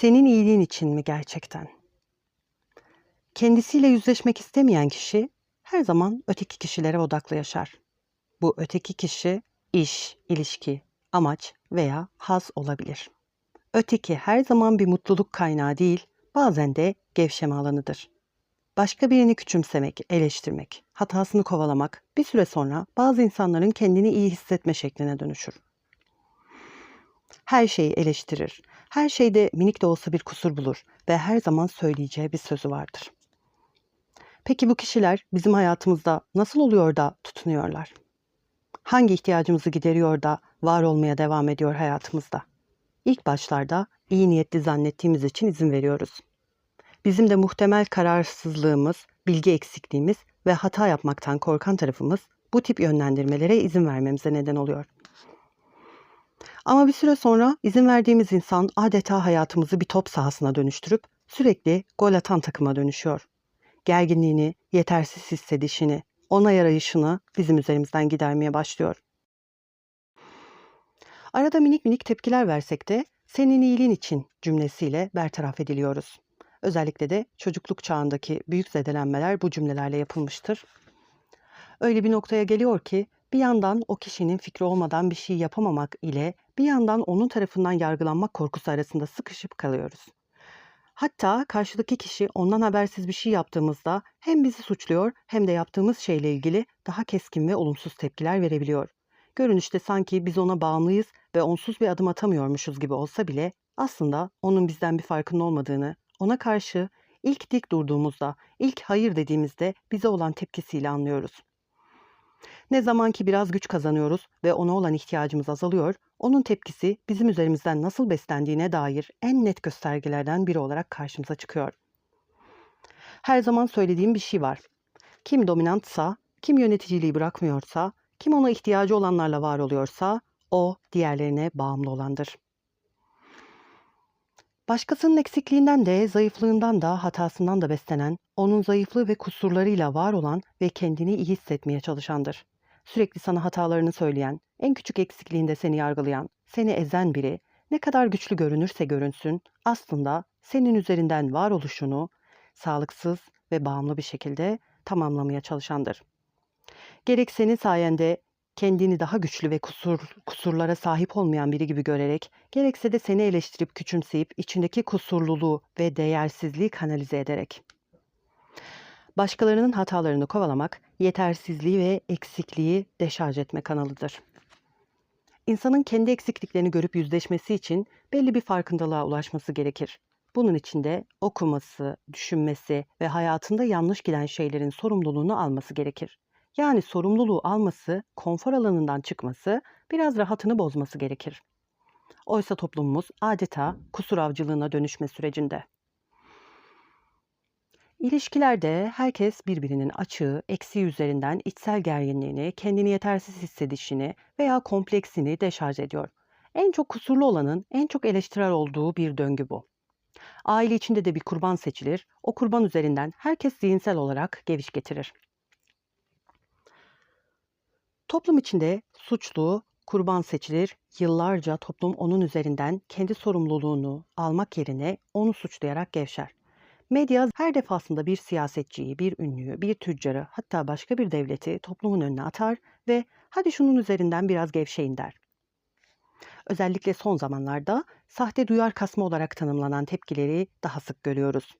Senin iyiliğin için mi gerçekten? Kendisiyle yüzleşmek istemeyen kişi her zaman öteki kişilere odaklı yaşar. Bu öteki kişi iş, ilişki, amaç veya haz olabilir. Öteki her zaman bir mutluluk kaynağı değil, bazen de gevşeme alanıdır. Başka birini küçümsemek, eleştirmek, hatasını kovalamak bir süre sonra bazı insanların kendini iyi hissetme şekline dönüşür. Her şeyi eleştirir, her şeyde minik de olsa bir kusur bulur ve her zaman söyleyeceği bir sözü vardır. Peki bu kişiler bizim hayatımızda nasıl oluyor da tutunuyorlar? Hangi ihtiyacımızı gideriyor da var olmaya devam ediyor hayatımızda? İlk başlarda iyi niyetli zannettiğimiz için izin veriyoruz. Bizim de muhtemel kararsızlığımız, bilgi eksikliğimiz ve hata yapmaktan korkan tarafımız bu tip yönlendirmelere izin vermemize neden oluyor. Ama bir süre sonra izin verdiğimiz insan adeta hayatımızı bir top sahasına dönüştürüp sürekli gol atan takıma dönüşüyor. Gerginliğini, yetersiz hissedişini, onay arayışını bizim üzerimizden gidermeye başlıyor. Arada minik minik tepkiler versek de senin iyiliğin için cümlesiyle bertaraf ediliyoruz. Özellikle de çocukluk çağındaki büyük zedelenmeler bu cümlelerle yapılmıştır. Öyle bir noktaya geliyor ki bir yandan o kişinin fikri olmadan bir şey yapamamak ile bir yandan onun tarafından yargılanmak korkusu arasında sıkışıp kalıyoruz. Hatta karşıdaki kişi ondan habersiz bir şey yaptığımızda hem bizi suçluyor hem de yaptığımız şeyle ilgili daha keskin ve olumsuz tepkiler verebiliyor. Görünüşte sanki biz ona bağımlıyız ve onsuz bir adım atamıyormuşuz gibi olsa bile aslında onun bizden bir farkının olmadığını, ona karşı ilk dik durduğumuzda, ilk hayır dediğimizde bize olan tepkisiyle anlıyoruz. Ne zaman ki biraz güç kazanıyoruz ve ona olan ihtiyacımız azalıyor, onun tepkisi bizim üzerimizden nasıl beslendiğine dair en net göstergelerden biri olarak karşımıza çıkıyor. Her zaman söylediğim bir şey var. Kim dominantsa, kim yöneticiliği bırakmıyorsa, kim ona ihtiyacı olanlarla var oluyorsa, o diğerlerine bağımlı olandır. Başkasının eksikliğinden de, zayıflığından da, hatasından da beslenen, onun zayıflığı ve kusurlarıyla var olan ve kendini iyi hissetmeye çalışandır. Sürekli sana hatalarını söyleyen, en küçük eksikliğinde seni yargılayan, seni ezen biri, ne kadar güçlü görünürse görünsün, aslında senin üzerinden varoluşunu sağlıksız ve bağımlı bir şekilde tamamlamaya çalışandır. Gerek senin sayende kendini daha güçlü ve kusur, kusurlara sahip olmayan biri gibi görerek, gerekse de seni eleştirip küçümseyip içindeki kusurluluğu ve değersizliği kanalize ederek. Başkalarının hatalarını kovalamak, yetersizliği ve eksikliği deşarj etme kanalıdır. İnsanın kendi eksikliklerini görüp yüzleşmesi için belli bir farkındalığa ulaşması gerekir. Bunun için de okuması, düşünmesi ve hayatında yanlış giden şeylerin sorumluluğunu alması gerekir. Yani sorumluluğu alması, konfor alanından çıkması, biraz rahatını bozması gerekir. Oysa toplumumuz adeta kusur avcılığına dönüşme sürecinde. İlişkilerde herkes birbirinin açığı, eksiği üzerinden içsel gerginliğini, kendini yetersiz hissedişini veya kompleksini deşarj ediyor. En çok kusurlu olanın en çok eleştirel olduğu bir döngü bu. Aile içinde de bir kurban seçilir. O kurban üzerinden herkes zihinsel olarak geviş getirir. Toplum içinde suçlu, kurban seçilir. Yıllarca toplum onun üzerinden kendi sorumluluğunu almak yerine onu suçlayarak gevşer. Medya her defasında bir siyasetçiyi, bir ünlüyü, bir tüccarı hatta başka bir devleti toplumun önüne atar ve hadi şunun üzerinden biraz gevşeyin der. Özellikle son zamanlarda sahte duyar kasma olarak tanımlanan tepkileri daha sık görüyoruz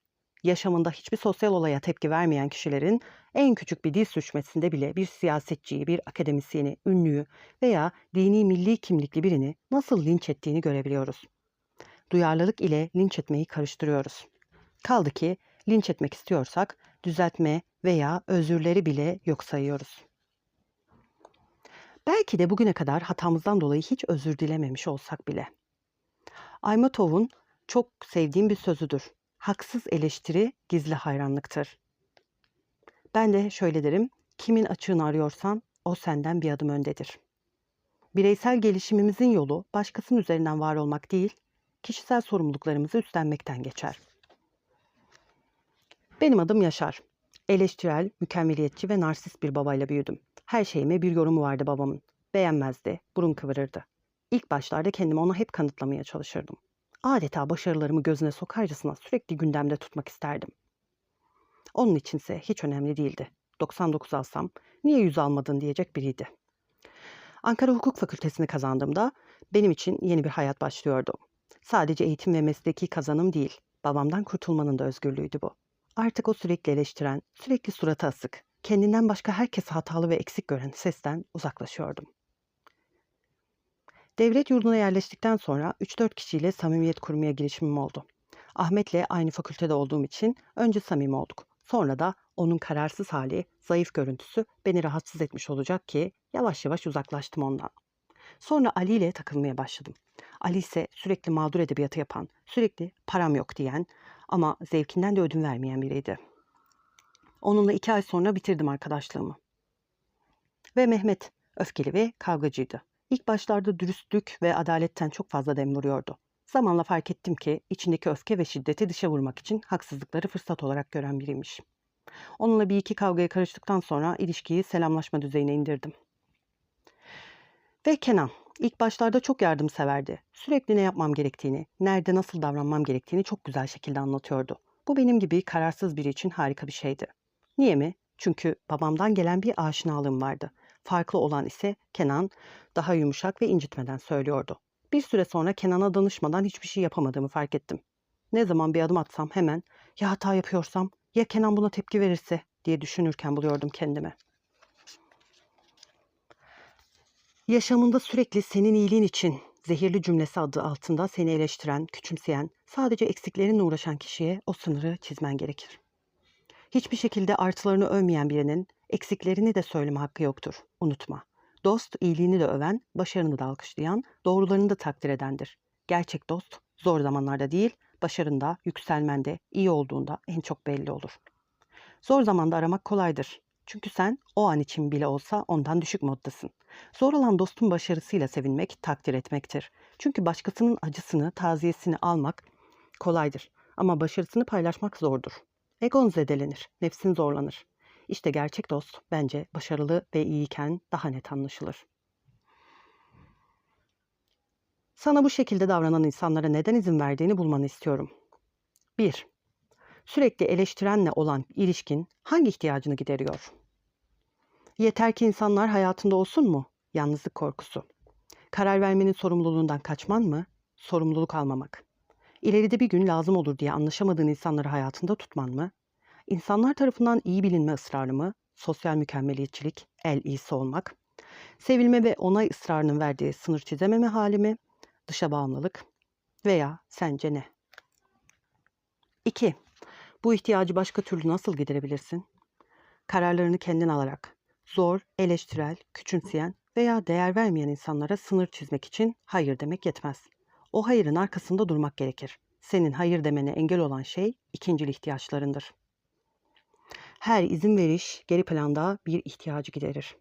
yaşamında hiçbir sosyal olaya tepki vermeyen kişilerin en küçük bir dil sürçmesinde bile bir siyasetçiyi, bir akademisyeni, ünlüyü veya dini milli kimlikli birini nasıl linç ettiğini görebiliyoruz. Duyarlılık ile linç etmeyi karıştırıyoruz. Kaldı ki linç etmek istiyorsak düzeltme veya özürleri bile yok sayıyoruz. Belki de bugüne kadar hatamızdan dolayı hiç özür dilememiş olsak bile. Aymatov'un çok sevdiğim bir sözüdür haksız eleştiri gizli hayranlıktır. Ben de şöyle derim, kimin açığını arıyorsan o senden bir adım öndedir. Bireysel gelişimimizin yolu başkasının üzerinden var olmak değil, kişisel sorumluluklarımızı üstlenmekten geçer. Benim adım Yaşar. Eleştirel, mükemmeliyetçi ve narsist bir babayla büyüdüm. Her şeyime bir yorumu vardı babamın. Beğenmezdi, burun kıvırırdı. İlk başlarda kendimi ona hep kanıtlamaya çalışırdım. Adeta başarılarımı gözüne sokarcasına sürekli gündemde tutmak isterdim. Onun içinse hiç önemli değildi. 99 alsam niye 100 almadın diyecek biriydi. Ankara Hukuk Fakültesini kazandığımda benim için yeni bir hayat başlıyordu. Sadece eğitim ve mesleki kazanım değil, babamdan kurtulmanın da özgürlüğüydü bu. Artık o sürekli eleştiren, sürekli suratı asık, kendinden başka herkesi hatalı ve eksik gören sesten uzaklaşıyordum. Devlet yurduna yerleştikten sonra 3-4 kişiyle samimiyet kurmaya girişimim oldu. Ahmet'le aynı fakültede olduğum için önce samimi olduk. Sonra da onun kararsız hali, zayıf görüntüsü beni rahatsız etmiş olacak ki yavaş yavaş uzaklaştım ondan. Sonra Ali ile takılmaya başladım. Ali ise sürekli mağdur edebiyatı yapan, sürekli param yok diyen ama zevkinden de ödün vermeyen biriydi. Onunla iki ay sonra bitirdim arkadaşlığımı. Ve Mehmet öfkeli ve kavgacıydı. İlk başlarda dürüstlük ve adaletten çok fazla dem vuruyordu. Zamanla fark ettim ki içindeki öfke ve şiddeti dışa vurmak için haksızlıkları fırsat olarak gören biriymiş. Onunla bir iki kavgaya karıştıktan sonra ilişkiyi selamlaşma düzeyine indirdim. Ve Kenan, ilk başlarda çok yardımseverdi. Sürekli ne yapmam gerektiğini, nerede nasıl davranmam gerektiğini çok güzel şekilde anlatıyordu. Bu benim gibi kararsız biri için harika bir şeydi. Niye mi? Çünkü babamdan gelen bir aşinalığım vardı. Farklı olan ise Kenan daha yumuşak ve incitmeden söylüyordu. Bir süre sonra Kenan'a danışmadan hiçbir şey yapamadığımı fark ettim. Ne zaman bir adım atsam hemen ya hata yapıyorsam ya Kenan buna tepki verirse diye düşünürken buluyordum kendimi. Yaşamında sürekli senin iyiliğin için zehirli cümlesi adı altında seni eleştiren, küçümseyen, sadece eksiklerinle uğraşan kişiye o sınırı çizmen gerekir. Hiçbir şekilde artılarını övmeyen birinin eksiklerini de söyleme hakkı yoktur. Unutma. Dost iyiliğini de öven, başarını da alkışlayan, doğrularını da takdir edendir. Gerçek dost zor zamanlarda değil, başarında, yükselmende, iyi olduğunda en çok belli olur. Zor zamanda aramak kolaydır. Çünkü sen o an için bile olsa ondan düşük moddasın. Zor olan dostun başarısıyla sevinmek, takdir etmektir. Çünkü başkasının acısını, taziyesini almak kolaydır. Ama başarısını paylaşmak zordur. Egon zedelenir, nefsin zorlanır. İşte gerçek dost bence başarılı ve iyiyken daha net anlaşılır. Sana bu şekilde davranan insanlara neden izin verdiğini bulmanı istiyorum. 1. Sürekli eleştirenle olan ilişkin hangi ihtiyacını gideriyor? Yeter ki insanlar hayatında olsun mu? Yalnızlık korkusu. Karar vermenin sorumluluğundan kaçman mı? Sorumluluk almamak. İleride bir gün lazım olur diye anlaşamadığın insanları hayatında tutman mı? İnsanlar tarafından iyi bilinme ısrarı mı? Sosyal mükemmeliyetçilik, el iyisi olmak. Sevilme ve onay ısrarının verdiği sınır çizememe hali mi? Dışa bağımlılık. Veya sence ne? 2. Bu ihtiyacı başka türlü nasıl giderebilirsin? Kararlarını kendin alarak, zor, eleştirel, küçümseyen veya değer vermeyen insanlara sınır çizmek için hayır demek yetmez. O hayırın arkasında durmak gerekir. Senin hayır demene engel olan şey ikincil ihtiyaçlarındır. Her izin veriş geri planda bir ihtiyacı giderir.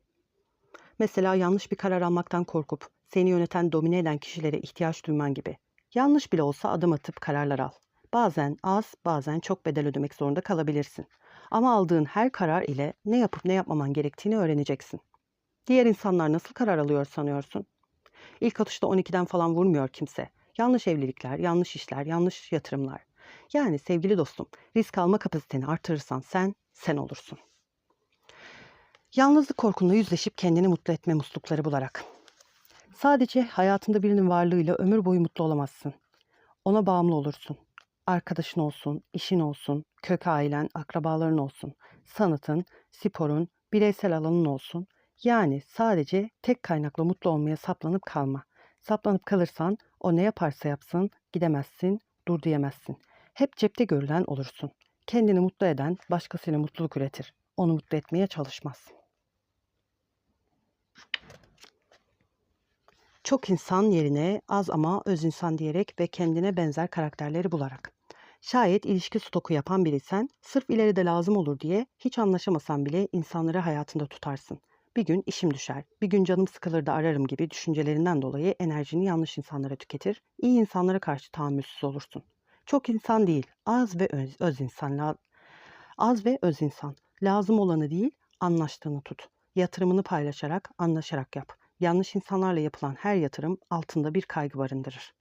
Mesela yanlış bir karar almaktan korkup seni yöneten domine eden kişilere ihtiyaç duyman gibi. Yanlış bile olsa adım atıp kararlar al. Bazen az, bazen çok bedel ödemek zorunda kalabilirsin. Ama aldığın her karar ile ne yapıp ne yapmaman gerektiğini öğreneceksin. Diğer insanlar nasıl karar alıyor sanıyorsun? İlk atışta 12'den falan vurmuyor kimse. Yanlış evlilikler, yanlış işler, yanlış yatırımlar. Yani sevgili dostum, risk alma kapasiteni artırırsan sen, sen olursun. Yalnızlık korkunla yüzleşip kendini mutlu etme muslukları bularak. Sadece hayatında birinin varlığıyla ömür boyu mutlu olamazsın. Ona bağımlı olursun. Arkadaşın olsun, işin olsun, kök ailen, akrabaların olsun, sanatın, sporun, bireysel alanın olsun. Yani sadece tek kaynakla mutlu olmaya saplanıp kalma. Saplanıp kalırsan o ne yaparsa yapsın gidemezsin, dur diyemezsin. Hep cepte görülen olursun. Kendini mutlu eden başkasıyla mutluluk üretir. Onu mutlu etmeye çalışmaz. Çok insan yerine az ama öz insan diyerek ve kendine benzer karakterleri bularak. Şayet ilişki stoku yapan biriysen, sırf ileride lazım olur diye hiç anlaşamasan bile insanları hayatında tutarsın. Bir gün işim düşer, bir gün canım sıkılır da ararım gibi düşüncelerinden dolayı enerjini yanlış insanlara tüketir, iyi insanlara karşı tahammülsüz olursun. Çok insan değil, az ve öz, öz insan. Az ve öz insan. Lazım olanı değil, anlaştığını tut. Yatırımını paylaşarak, anlaşarak yap. Yanlış insanlarla yapılan her yatırım altında bir kaygı barındırır.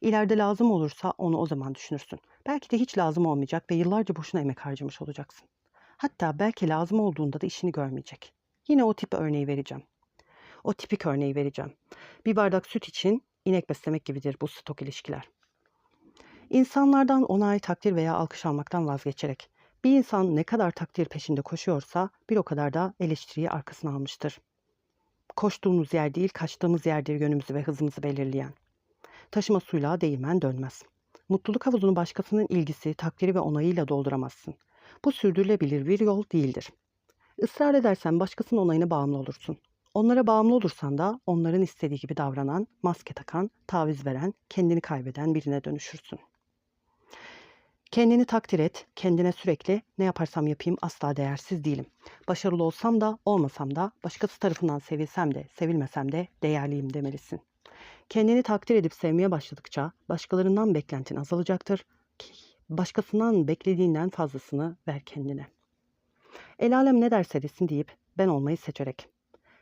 İleride lazım olursa onu o zaman düşünürsün. Belki de hiç lazım olmayacak ve yıllarca boşuna emek harcamış olacaksın. Hatta belki lazım olduğunda da işini görmeyecek. Yine o tip örneği vereceğim. O tipik örneği vereceğim. Bir bardak süt için inek beslemek gibidir bu stok ilişkiler. İnsanlardan onay, takdir veya alkış almaktan vazgeçerek bir insan ne kadar takdir peşinde koşuyorsa bir o kadar da eleştiriyi arkasına almıştır. Koştuğumuz yer değil, kaçtığımız yerdir yönümüzü ve hızımızı belirleyen. Taşıma suyla değirmen dönmez. Mutluluk havuzunu başkasının ilgisi, takdiri ve onayıyla dolduramazsın. Bu sürdürülebilir bir yol değildir. Israr edersen başkasının onayına bağımlı olursun. Onlara bağımlı olursan da onların istediği gibi davranan, maske takan, taviz veren, kendini kaybeden birine dönüşürsün. Kendini takdir et, kendine sürekli ne yaparsam yapayım asla değersiz değilim. Başarılı olsam da olmasam da, başkası tarafından sevilsem de sevilmesem de değerliyim demelisin. Kendini takdir edip sevmeye başladıkça başkalarından beklentin azalacaktır. Başkasından beklediğinden fazlasını ver kendine. El alem ne derse desin deyip ben olmayı seçerek.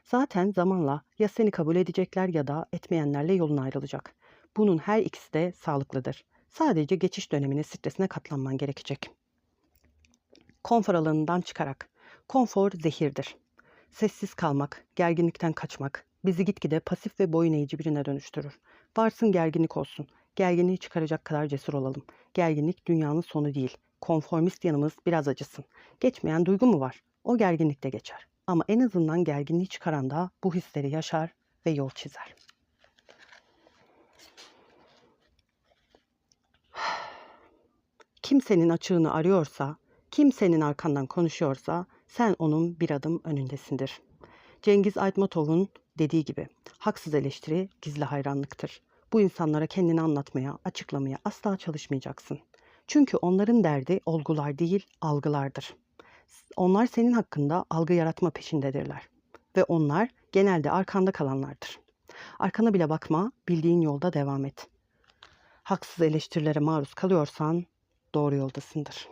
Zaten zamanla ya seni kabul edecekler ya da etmeyenlerle yolun ayrılacak. Bunun her ikisi de sağlıklıdır. Sadece geçiş döneminin stresine katlanman gerekecek. Konfor alanından çıkarak. Konfor zehirdir. Sessiz kalmak, gerginlikten kaçmak bizi gitgide pasif ve boyun eğici birine dönüştürür. Varsın gerginlik olsun. Gerginliği çıkaracak kadar cesur olalım. Gerginlik dünyanın sonu değil. Konformist yanımız biraz acısın. Geçmeyen duygu mu var? O gerginlik de geçer. Ama en azından gerginliği çıkaran da bu hisleri yaşar ve yol çizer. Kimsenin açığını arıyorsa, kimsenin arkandan konuşuyorsa sen onun bir adım önündesindir. Cengiz Aytmatov'un dediği gibi haksız eleştiri gizli hayranlıktır. Bu insanlara kendini anlatmaya, açıklamaya asla çalışmayacaksın. Çünkü onların derdi olgular değil, algılardır. Onlar senin hakkında algı yaratma peşindedirler. Ve onlar genelde arkanda kalanlardır. Arkana bile bakma, bildiğin yolda devam et. Haksız eleştirilere maruz kalıyorsan doğru yoldasındır.